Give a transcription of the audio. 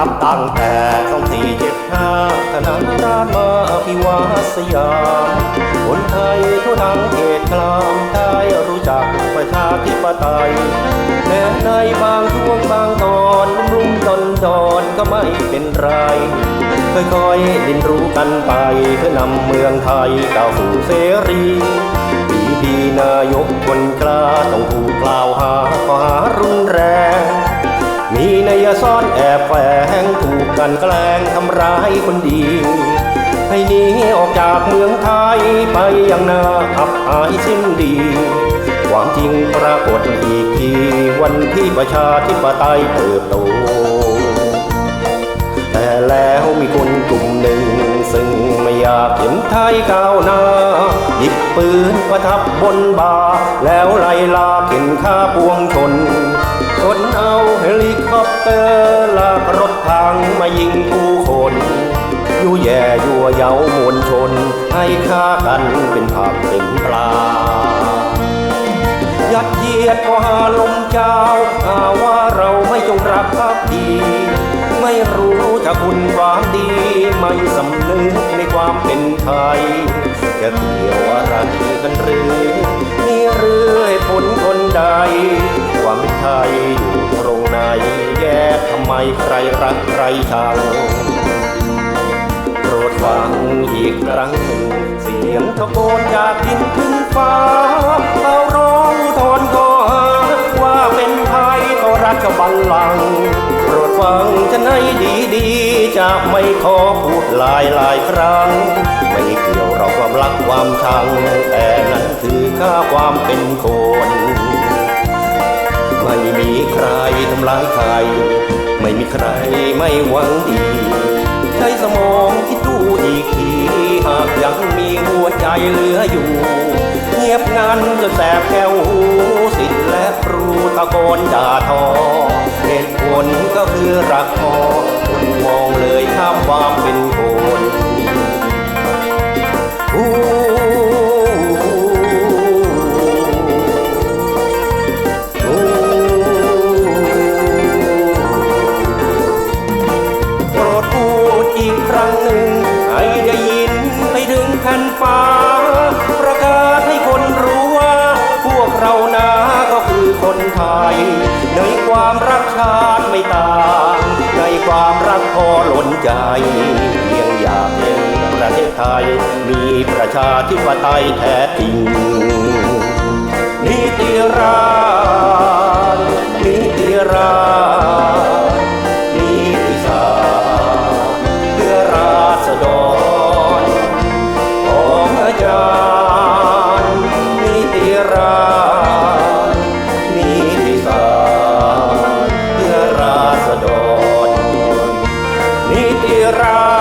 นับตั้งแต่สองสี่เจ็ดห้าธนาดานมาพิวาสยามคนไทยทั่วทั้งเขตกลางได้รู้จักประชาธิปไตยแม้ในบางช่วงบางตอนรุ่มตอนดอนก็ไม่เป็นไรค่อยๆเรียนรู้กันไปเพื่อนำเมืองไทยก้าวสู่เสรีดีดีๆนายกคนกล้าต้องถู กันแกล้งทำร้ายคนดี ให้หนีออกจากเมืองไทยไปอย่างน่าอับอายสิ้นดีความจริงปรากฏอีกทีวันที่ประชาธิปไตยเติบโต แต่แล้วมีคนกลุ่มหนึ่ง ซึ่งไม่อยากเห็นไทยก้าวหน้าหยิบปืนประทับบนบ่าแล้วไล่ลาเข็นฆ่าปวงชน อปเตอร์ลากรถถังมายิงผู้คนยู่แย่ยั่วเย้ามวลชน ให้ฆ่ากันเป็นผักเป็นปลา ยัดเยียดก็หาลมเจ้าหาว่าเราไม่จงรักภักดี ไม่รู้จะคุณความดี ไม่สำนึกในความเป็นไทย จะเกี่ยวอะไรกันหรือนี่หรือให้ผลคนใดความเป็นไทย ไมใครรักใครชังโปรดฟังอีกครั้งหนึ่งเสียงตะโกนจากดินถึงฟ้าเราร้องทธรก็หาว่าเป็นภัยต่อราชบัลลังโปรดฟังฉันให้ดีๆจะไม่ขอพูดหลายหลายๆครั้ง ไม่เกี่ยวเราความรักความชัง แต่นั้นคือค่าความเป็นคนไม่มีใครทำร้ายใคร ไม่มีใครไม่หวังดีใช้สมองคิดดูอีกทีหากยังมีหัวใจเหลืออยู่ เงียบงันจนแสบแก้วหูสิทธิ์และครูตะโกนด่าทอเหตุผลก็คือรักพอ ความรักพอล้นใจเพียงอยากเห็นประเทศไทย มีประชาธิปไตยแท้จริง ra.